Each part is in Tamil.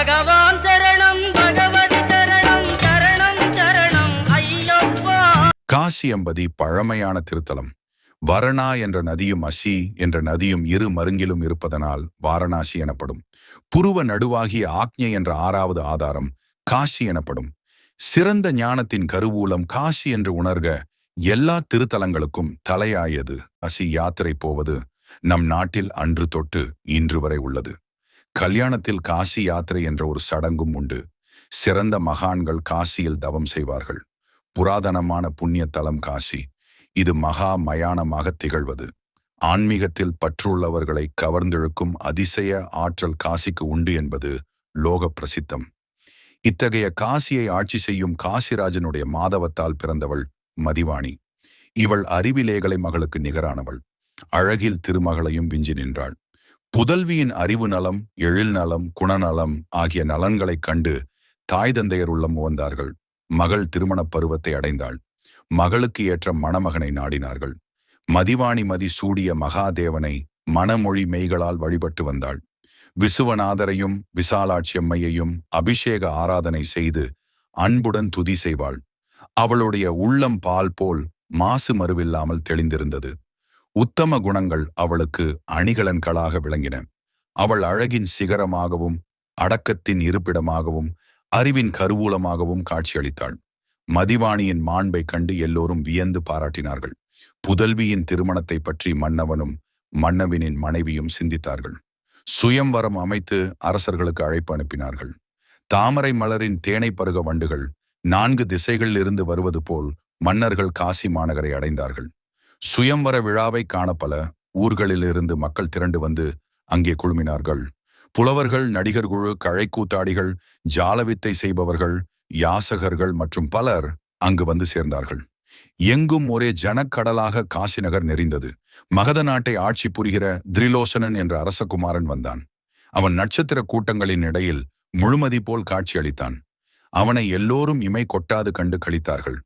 பகவான் சரணம் பகவதி சரணம் சரணம் சரணம் ஐயப்பா. காசி என்பதி பழமையான திருத்தலம். வரணா என்ற நதியும் அசி என்ற நதியும் இரு மருங்கிலும் இருப்பதனால் வாரணாசி எனப்படும். புருவ நடுவாகிய ஆக்ஞை என்ற ஆறாவது ஆதாரம் காசி எனப்படும். சிறந்த ஞானத்தின் கருவூலம் காசி என்று உணர்க. எல்லா திருத்தலங்களுக்கும் தலையாயது. அசி யாத்திரை போவது நம் நாட்டில் அன்று தொட்டு இன்று வரை உள்ளது. கல்யாணத்தில் காசி யாத்திரை என்ற ஒரு சடங்கும் உண்டு. சிறந்த மகான்கள் காசியில் தவம் செய்வார்கள். புராதனமான புண்ணிய தலம் காசி. இது மகா மயானமாக திகழ்வது. ஆன்மீகத்தில் பற்றுள்ளவர்களை கவர்ந்தெழுக்கும் அதிசய ஆற்றல் காசிக்கு உண்டு என்பது லோக பிரசித்தம். இத்தகைய காசியை ஆட்சி செய்யும் காசிராஜனுடைய மாதவத்தால் பிறந்தவள் மதிவாணி. இவள் அறிவிலேகலை மகளுக்கு நிகரானவள். அழகில் திருமகளையும் விஞ்சி நின்றாள். புதல்வியின் அறிவு நலம் எழில் நலம் குணநலம் ஆகிய நலன்களைக் கண்டு தாய் தந்தையர் உள்ளம் உவந்தார்கள் மகள் திருமணப் பருவத்தை அடைந்தாள். மகளுக்கு ஏற்ற மணமகனை நாடினார்கள். மதிவாணி மதி சூடிய மகாதேவனை மணமொழி மெய்களால் வழிபட்டு வந்தாள். விசுவநாதரையும் விசாலாட்சியம்மையையும் அபிஷேக ஆராதனை செய்து அன்புடன் துதி செய்வாள். அவளுடைய உள்ளம் பால் போல் மாசு மறுவில்லாமல் தெளிந்திருந்தது. உத்தம குணங்கள் அவளுக்கு அணிகலன்களாக விளங்கின. அவள் அழகின் சிகரமாகவும் அடக்கத்தின் இருப்பிடமாகவும் அறிவின் கருவூலமாகவும் காட்சியளித்தாள். மதிவாணியின் மாண்பை கண்டு எல்லோரும் வியந்து பாராட்டினார்கள். புதல்வியின் திருமணத்தை பற்றி மன்னவனும் மன்னவினின் மனைவியும் சிந்தித்தார்கள். சுயம்வரம் அமைத்து அரசர்களுக்கு அழைப்பு அனுப்பினார்கள். தாமரை மலரின் தேனை பருக வண்டுகள் நான்கு திசைகளில் இருந்து வருவது போல் மன்னர்கள் காசி மாநகரை அடைந்தார்கள். சுயம்வர விழாவை காணப்பல ஊர்களிலிருந்து மக்கள் திரண்டு வந்து அங்கே குழுமினார்கள். புலவர்கள் நடிகர் குழு கழைக்கூத்தாடிகள் ஜாலவித்தை செய்பவர்கள் யாசகர்கள் மற்றும் பலர் அங்கு வந்து சேர்ந்தார்கள். எங்கும் ஒரே ஜனக்கடலாக காசிநகர் நெறிந்தது மகத நாட்டை ஆட்சி புரிகிற திரிலோசனன் என்ற அரசகுமாரன் வந்தான். அவன் நட்சத்திர கூட்டங்களின் இடையில் முழுமதி போல் காட்சியளித்தான். அவனை எல்லோரும் இமை கொட்டாது கண்டு கழித்தார்கள்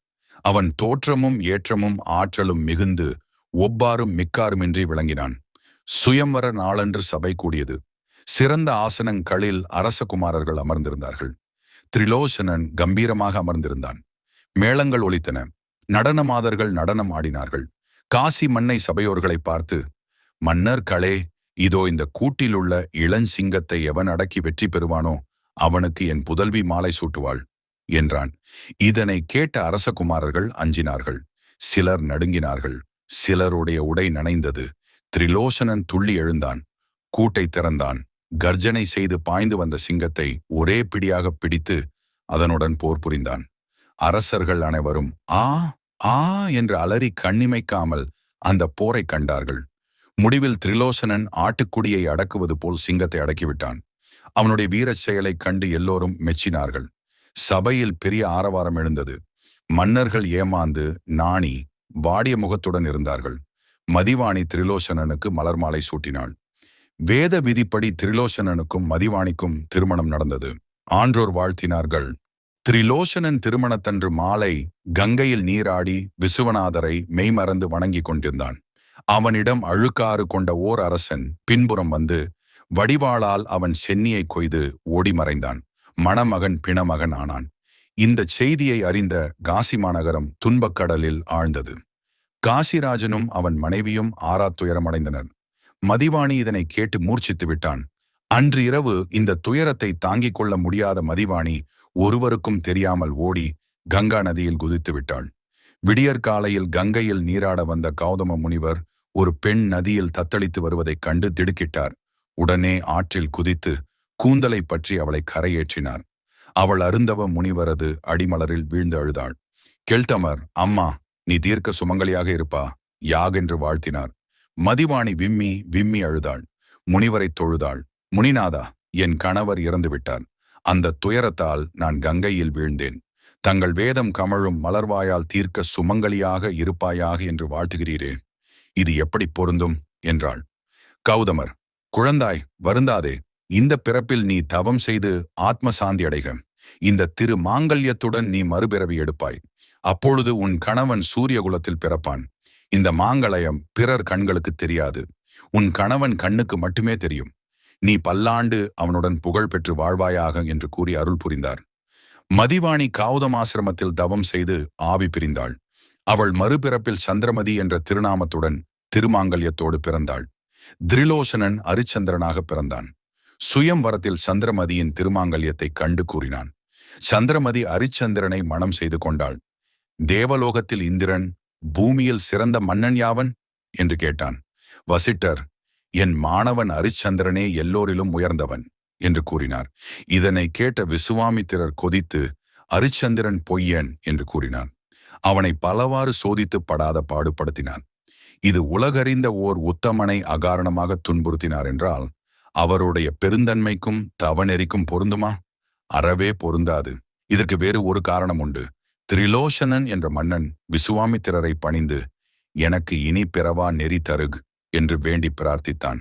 அவன் தோற்றமும் ஏற்றமும் ஆற்றலும் மிகுந்து ஒவ்வாறும் மிக்காருமின்றி விளங்கினான். சுயம்வர நாளன்று சபை கூடியது. சிறந்த ஆசனங்களில் அரசகுமாரர்கள் அமர்ந்திருந்தார்கள். திரிலோசனன் கம்பீரமாக அமர்ந்திருந்தான். மேளங்கள் ஒலித்தன. நடனமாதர்கள் நடனம் ஆடினார்கள். காசி மண்ணை சபையோர்களை பார்த்து மன்னர் களே இதோ இந்த கூட்டிலுள்ள இளஞ்சிங்கத்தை எவன் அடக்கி வெற்றி பெறுவானோ அவனுக்கு என் புதல்வி மாலை சூட்டுவாள். என்றான். இதனை கேட்ட அரசகுமாரர்கள் அஞ்சினார்கள். சிலர் நடுங்கினார்கள். சிலருடைய உடை நனைந்தது. திரிலோசனன் துள்ளி எழுந்தான். கூட்டை திறந்தான். கர்ஜனை செய்து பாய்ந்து வந்த சிங்கத்தை ஒரே பிடியாக பிடித்து அதனுடன் போர் புரிந்தான். அரசர்கள் அனைவரும் ஆ ஆ என்று அலறி கண்ணிமைக்காமல் அந்த போரை கண்டார்கள். முடிவில் திரிலோசனன் ஆட்டுக்குடியை அடக்குவது போல் சிங்கத்தை அடக்கிவிட்டான். அவனுடைய வீரச் செயலைக் கண்டு எல்லோரும் மெச்சினார்கள். சபையில் பெரிய ஆரவாரம் எழுந்தது. மன்னர்கள் ஏமாந்து நாணி வாடிய முகத்துடன் இருந்தார்கள். மதிவாணி திரிலோசனனுக்கு மலர் மாலை சூட்டினாள். வேத விதிப்படி திரிலோசனனுக்கும் மதிவாணிக்கும் திருமணம் நடந்தது. ஆன்றோர் வாழ்த்தினார்கள். திரிலோசனன் திருமணத்தன்று மாலை கங்கையில் நீராடி விசுவநாதரை மெய்மறந்து வணங்கிக் கொண்டிருந்தான். அவனிடம் அழுக்காறு கொண்ட ஓர் அரசன் பின்புறம் வந்து வடிவாளால் அவன் சென்னியை கொய்து ஓடி மறைந்தான். மணமகன் பிணமகன் ஆனான். இந்த செய்தியை அறிந்த காசி மாநகரம் துன்பக்கடலில் ஆழ்ந்தது. காசிராஜனும் அவன் மனைவியும் ஆறா துயரமடைந்தனர். மதிவாணி இதனை கேட்டு மூர்ச்சித்து விட்டான். அன்று இரவு இந்த துயரத்தை தாங்கிக் கொள்ள முடியாத மதிவாணி ஒருவருக்கும் தெரியாமல் ஓடி கங்கா நதியில் குதித்து விட்டாள். விடியற்காலையில் கங்கையில் நீராட வந்த கௌதம முனிவர் ஒரு பெண் நதியில் தத்தளித்து வருவதைக் கண்டு திடுக்கிட்டார். உடனே ஆற்றில் குதித்து கூந்தலை பற்றி அவளை கரையேற்றினார். அவள் அருந்தவ முனிவரது அடிமலரில் வீழ்ந்து அழுதாள். கெல்தமர் அம்மா நீ தீர்க்க சுமங்கலியாக இருப்பா. யாகென்று வாழ்த்தினார். மதிவாணி விம்மி விம்மி அழுதாள். முனிவரைத் தொழுதாள். முனிநாதா என் கணவர் இறந்துவிட்டார். அந்த துயரத்தால் நான் கங்கையில் வீழ்ந்தேன். தங்கள் வேதம் கமழும் மலர்வாயால் தீர்க்க சுமங்கலியாக இருப்பாயாக என்று வாழ்த்துகிறீரே. இது எப்படி பொருந்தும்? என்றாள். கௌதமர் குழந்தாய் வருந்தாதே. இந்த பிறப்பில் நீ தவம் செய்து ஆத்ம சாந்தி அடைக இந்த திரு மாங்கல்யத்துடன் நீ மறுபிறவி எடுப்பாய். அப்பொழுது உன் கணவன் சூரிய குலத்தில் பிறப்பான். இந்த மாங்கலயம் பிறர் கண்களுக்கு தெரியாது. உன் கணவன் கண்ணுக்கு மட்டுமே தெரியும். நீ பல்லாண்டு அவனுடன் புகழ் பெற்று வாழ்வாயாக என்று கூறி அருள் புரிந்தார். மதிவாணி காவுதம் ஆசிரமத்தில் தவம் செய்து ஆவி பிரிந்தாள். அவள் மறுபிறப்பில் சந்திரமதி என்ற திருநாமத்துடன் திருமாங்கல்யத்தோடு பிறந்தாள். திரிலோசனன் அரிச்சந்திரனாக பிறந்தான். சுயம்வரத்தில் சந்திரமதியின் திருமாங்கல்யத்தை கண்டு கூறினான். சந்திரமதி அரிச்சந்திரனை மணம் செய்து கொண்டாள். தேவலோகத்தில் இந்திரன் பூமியில் சிறந்த மன்னன் யாவன்? என்று கேட்டான். வசிட்டர் என் மாணவன் அரிச்சந்திரனே எல்லோரிலும் உயர்ந்தவன் என்று கூறினார். இதனை கேட்ட விசுவாமித்திரர் கொதித்து அரிச்சந்திரன் பொய்யன் என்று கூறினார். அவனை பலவாறு சோதித்து படாத பாடுபடுத்தினான். இது உலகறிந்த ஓர் உத்தமனை அகாரணமாக துன்புறுத்தினார் என்றால் அவருடைய பெருந்தன்மைக்கும் தவநெறிக்கும் பொருந்துமா? அறவே பொருந்தாது. இதற்கு வேறு ஒரு காரணம் உண்டு. திரிலோசனன் என்ற மன்னன் விசுவாமித்திரரை பணிந்து எனக்கு இனி பிறவா நெறி தருக் என்று வேண்டி பிரார்த்தித்தான்.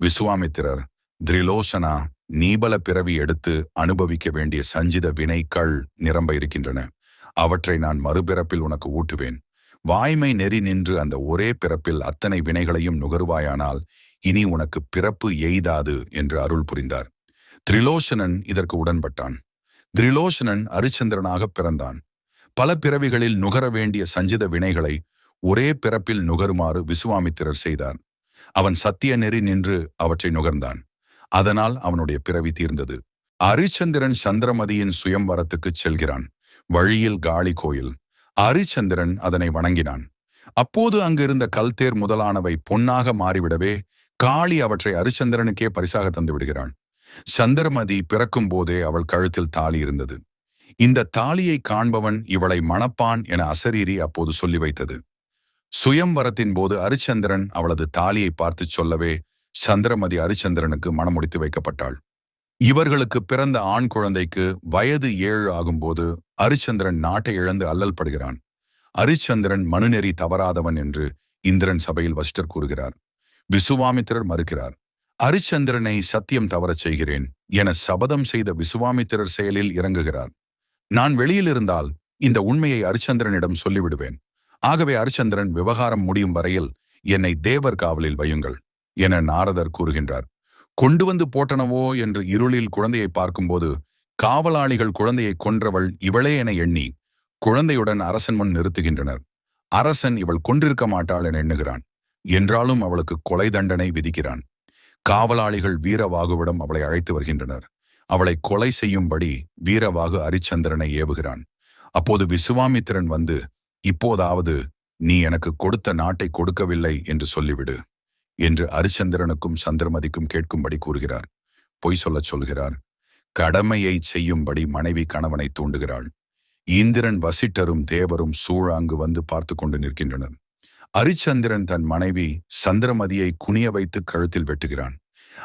விசுவாமித்திரர் திரிலோசனா நீபல பிறவி எடுத்து அனுபவிக்க வேண்டிய சஞ்சித வினைக்கள் நிரம்ப இருக்கின்றன. அவற்றை நான் மறுபிறப்பில் உனக்கு ஊட்டுவேன். வாய்மை நெறி நின்று அந்த ஒரே பிறப்பில் அத்தனை வினைகளையும் நுகர்வாயானால் இனி உனக்கு பிறப்பு எய்தாது என்று அருள் புரிந்தார். திரிலோசனன் இதற்கு உடன்பட்டான். திரிலோசனன் அரிச்சந்திரனாக பிறந்தான். பல பிறவிகளில் நுகர வேண்டிய சஞ்சித வினைகளை ஒரே பிறப்பில் நுகருமாறு விசுவாமித்திரர் செய்தார். அவன் சத்திய நெறி நின்று அவற்றை நுகர்ந்தான். அதனால் அவனுடைய பிறவி தீர்ந்தது. அரிச்சந்திரன் சந்திரமதியின் சுயம்வரத்துக்குச் செல்கிறான். வழியில் காளி கோயில். அரிச்சந்திரன் அதனை வணங்கினான். அப்போது அங்கிருந்த கல்தேர் முதலானவை பொன்னாக மாறிவிடவே காளி அவற்றை அரிச்சந்திரனுக்கே பரிசாக தந்து விடுகிறாள். சந்திரமதி பிறக்கும் போதே அவள் கழுத்தில் தாலி இருந்தது. இந்த தாலியை காண்பவன் இவளை மணப்பான் என அசரீரி அப்போது சொல்லி வைத்தது. சுயம்வரத்தின் போது அரிச்சந்திரன் அவளது தாலியை பார்த்துச் சொல்லவே சந்திரமதி அரிச்சந்திரனுக்கு மணமுடித்து வைக்கப்பட்டாள். இவர்களுக்கு பிறந்த ஆண் குழந்தைக்கு வயது ஏழு ஆகும்போது அரிச்சந்திரன் நாட்டை இழந்து அல்லல் படுகிறான் அரிச்சந்திரன் மனுநெறி தவறாதவன் என்று இந்திரன் சபையில் வசிட்டர் கூறுகிறார். விசுவாமித்திரர் மறுக்கிறார். அரிச்சந்திரனை சத்தியம் தவறச் செய்கிறேன் என சபதம் செய்த விசுவாமித்திரர் செயலில் இறங்குகிறார். நான் வெளியில் இருந்தால் இந்த உண்மையை அரிச்சந்திரனிடம் சொல்லிவிடுவேன். ஆகவே அரிச்சந்திரன் விவகாரம் முடியும் வரையில் என்னை தேவர் காவலில் வையுங்கள் என நாரதர் கூறுகின்றார். கொண்டு வந்து போட்டனவோ என்று இருளில் குழந்தையை பார்க்கும்போது காவலாளிகள் குழந்தையை கொன்றவள் இவளே என எண்ணி குழந்தையுடன் அரசன் முன் நிறுத்துகின்றனர். அரசன் இவள் கொன்றிருக்க மாட்டாள் என எண்ணுகிறான். என்றாலும் அவளுக்கு கொலை தண்டனை விதிக்கிறான். காவலாளிகள் வீரவாகுவிடம் அவளை அழைத்து வருகின்றனர். அவளை கொலை செய்யும்படி வீரவாகு அரிச்சந்திரனை ஏவுகிறான். அப்போது விசுவாமித்திரன் வந்து இப்போதாவது நீ எனக்கு கொடுத்த நாட்டை கொடுக்கவில்லை என்று சொல்லிவிடு என்று அரிச்சந்திரனுக்கும் சந்திரமதிக்கும் கேட்கும்படி கூறுகிறார். பொய் சொல்லச் சொல்கிறார். கடமையை செய்யும்படி மனைவி கணவனை தூண்டுகிறாள். இந்திரன் வசிட்டரும் தேவரும் சூழ அங்கு வந்து பார்த்து கொண்டு நிற்கின்றனர். அரிச்சந்திரன் தன் மனைவி சந்திரமதியை குனிய வைத்து கழுத்தில் வெட்டுகிறான்.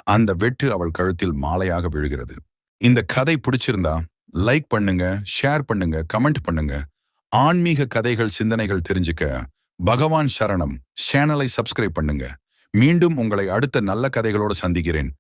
அந்த வெட்டு அவள் கழுத்தில் மாலையாக விழுகிறது. இந்த கதை பிடிச்சிருந்தா லைக் பண்ணுங்க ஷேர் பண்ணுங்க கமெண்ட் பண்ணுங்க. ஆன்மீக கதைகள் சிந்தனைகள் தெரிஞ்சுக்க பகவான் சரணம். சேனலை சப்ஸ்கிரைப் பண்ணுங்க. மீண்டும் உங்களை அடுத்த நல்ல கதைகளோடு சந்திக்கிறேன்.